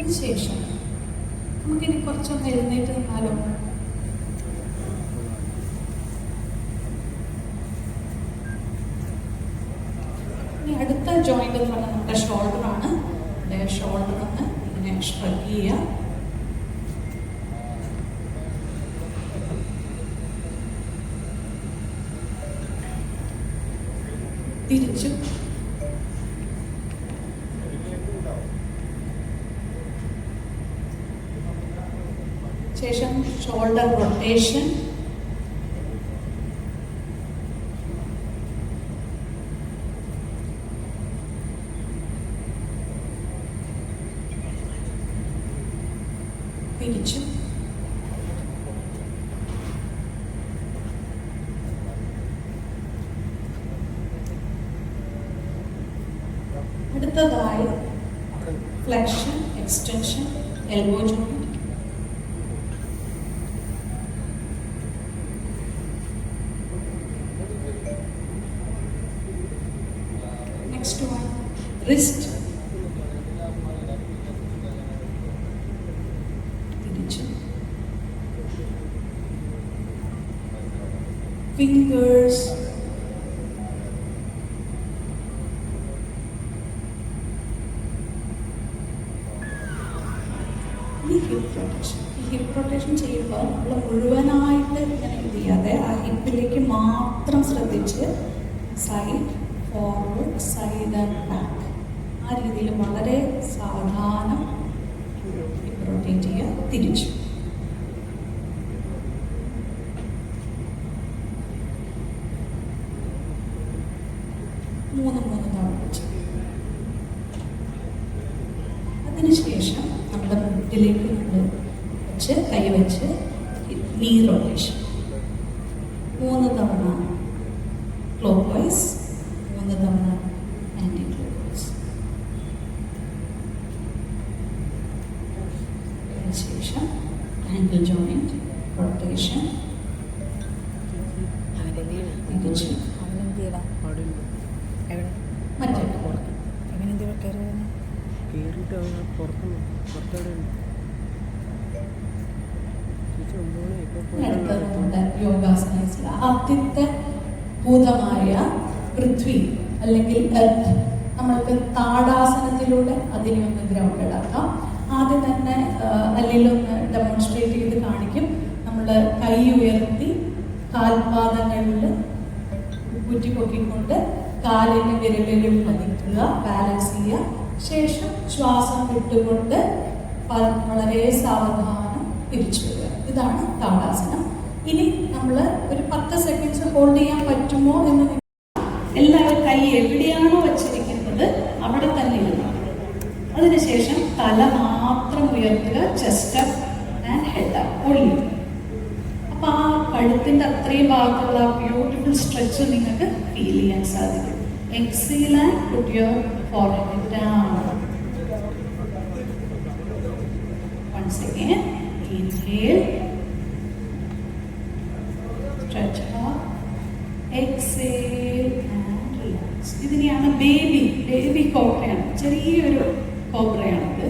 അതിനുശേഷം നമുക്കിനി കുറച്ചൊന്ന് എഴുന്നേറ്റ് നിന്നാലോ? ഇനി അടുത്ത ജോയിന്റ് എന്ന് പറഞ്ഞാൽ നമ്മുടെ ഷോൾഡർ ആണ്. ഷോൾഡർ ഒന്ന് ഇങ്ങനെ സ്ട്രക്ക് ചെയ്യുക. തിരിച്ചു ശേഷം ഷോൾഡർ റൊട്ടേഷൻ തിരിച്ചു അടുത്തതായി flexion extension elbow joint next one wrist തിരിച്ചു ഫിംഗേഴ്സ് ഈ ഹിപ്പ് റൊട്ടേഷൻ ഈ ഹിപ്പ് റൊട്ടേഷൻ ചെയ്യുമ്പോൾ നമ്മൾ മുഴുവനായിട്ട് ഇങ്ങനെ ഇത് ചെയ്യാതെ ആ ഹിപ്പിലേക്ക് മാത്രം ശ്രദ്ധിച്ച് side forward side and back ആ രീതിയിൽ വളരെ ഹിപ്പ് റൊട്ടേറ്റ് ചെയ്യുക തിരിച്ചു. മൂന്ന് മൂന്ന് തവണ അതിനുശേഷം നമ്മുടെ മുട്ടിലേക്ക് നമ്മൾ വെച്ച് കൈ വെച്ച് നീ റൊട്ടേഷൻ മൂന്ന് തവണ ക്ലോക്ക് വൈസ് യോഗാസനത്തിൽ ആദ്യത്തെ ഭൂതമായ പൃഥ്വി അല്ലെങ്കിൽ എർത്ത്. നമ്മൾക്ക് താടാസനത്തിലൂടെ അതിനെ ഒന്ന് ഗ്രൗണ്ടഡ് ആക്കാം. ആദ്യം തന്നെ അല്ലെങ്കിലൊന്ന് ഡെമോൺസ്ട്രേറ്റ് ചെയ്ത് കാണിക്കും. നമ്മൾ കൈ ഉയർത്തി കാൽപാദങ്ങളിൽ കുറ്റിപ്പൊക്കിക്കൊണ്ട് കാലിന്റെ വിരലുകൾ പതിക്കുക ബാലൻസ് ചെയ്യുക. ശേഷം ശ്വാസം വിട്ടുകൊണ്ട് വളരെ സാവധാനം തിരിച്ചു വരിക. ഇതാണ് താടാസനം. ഇനി നമ്മൾ ഒരു പത്ത് സെക്കൻഡ്സ് ഹോൾഡ് ചെയ്യാൻ പറ്റുമോ എന്ന് എല്ലാവരും കൈ എവിടെയാണോ വച്ചിരിക്കുന്നത് അവിടെ തന്നെ അതിനുശേഷം തല മാത്രം ഉയർത്തുക ചെസ്റ്റ് ആൻഡ് ഹെഡ് അപ്പ് അപ്പൊ ആ കഴുത്തിന്റെ അത്രയും ഭാഗത്തുള്ള ബ്യൂട്ടിഫുൾ സ്ട്രെച്ച് നിങ്ങൾക്ക് ഫീൽ ചെയ്യാൻ സാധിക്കും. എക്സീൽ ആൻഡ് ഇതിനെയാണ് ബേബി ബേബി കോബ്രയാണ് ചെറിയൊരു കോബ്രയാണിത്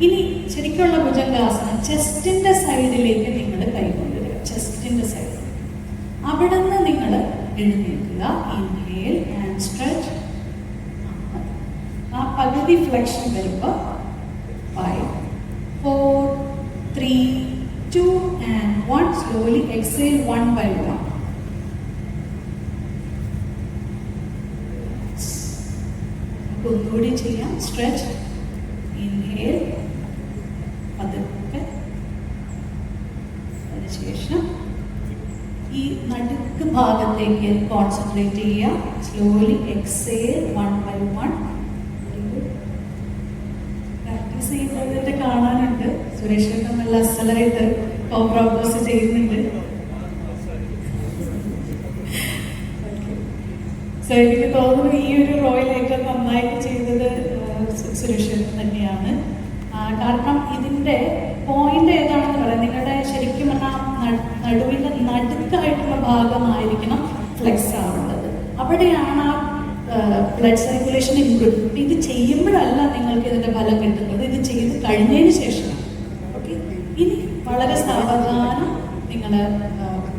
ഇനി ശരിക്കുള്ള ഭുജംഗാസനം ചെസ്റ്റിന്റെ സൈഡിലേക്ക് നിങ്ങൾ കൈകൊണ്ടുവരിക ചെസ്റ്റിന്റെ സൈഡിൽ അവിടെ നിന്ന് നിങ്ങൾ എഴുന്നേൽക്കുക ഇൻഹേൽ ആൻഡ് സ്ട്രെച്ച് ആ പകുതി ഫ്ലെക്ഷൻ വരുമ്പോൾ five four three two and one slowly exhale one by one നമുക്ക് ഒന്നുകൂടി ചെയ്യാം. സ്ട്രെച്ച് ഇൻഹേൽ പതുക്കെ അതിനുശേഷം ഈ നടുക്ക് ഭാഗത്തേക്ക് കോൺസെൻട്രേറ്റ് ചെയ്യുക. Slowly exhale one by one practice ചെയ്യുന്നതിന്റെ കാണാനുണ്ട്. സുരേഷ് നല്ല അസലായിട്ട് കോംപ്രോമൈസ് ചെയ്യുന്നുണ്ട്. സോ എനിക്ക് തോന്നുന്നു ഈ ഒരു റോയിൽ ഏറ്റവും നന്നായിട്ട് ചെയ്തത് സുരേഷ് തന്നെയാണ്. കാരണം ഇതിന്റെ പോയിന്റ് ഏതാണെന്ന് പറയാം. നിങ്ങളുടെ നടുവിന്റെ നടുക്കായിട്ടുള്ള ഭാഗമായിരിക്കണം ഫ്ലെക്സ് ആവേണ്ടത് അവിടെയാണ് ആ ബ്ലഡ് സർക്കുലേഷൻ ഇമ്പ്രൂവ് ഇത് ചെയ്യുമ്പോഴല്ല നിങ്ങൾക്ക് ഇതിന്റെ ഫലം കിട്ടുന്നത്. ഇത് ചെയ്ത് കഴിഞ്ഞതിന് ശേഷം ഓക്കെ ഇനി വളരെ സാവധാനം നിങ്ങൾ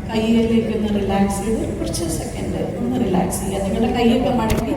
കയ്യിലേക്ക് ഒന്ന് റിലാക്സ് ചെയ്ത് കുറച്ച് സെക്കൻഡ് ഒന്ന് റിലാക്സ് ചെയ്യുക. നിങ്ങളുടെ കൈയൊക്കെ മടക്കി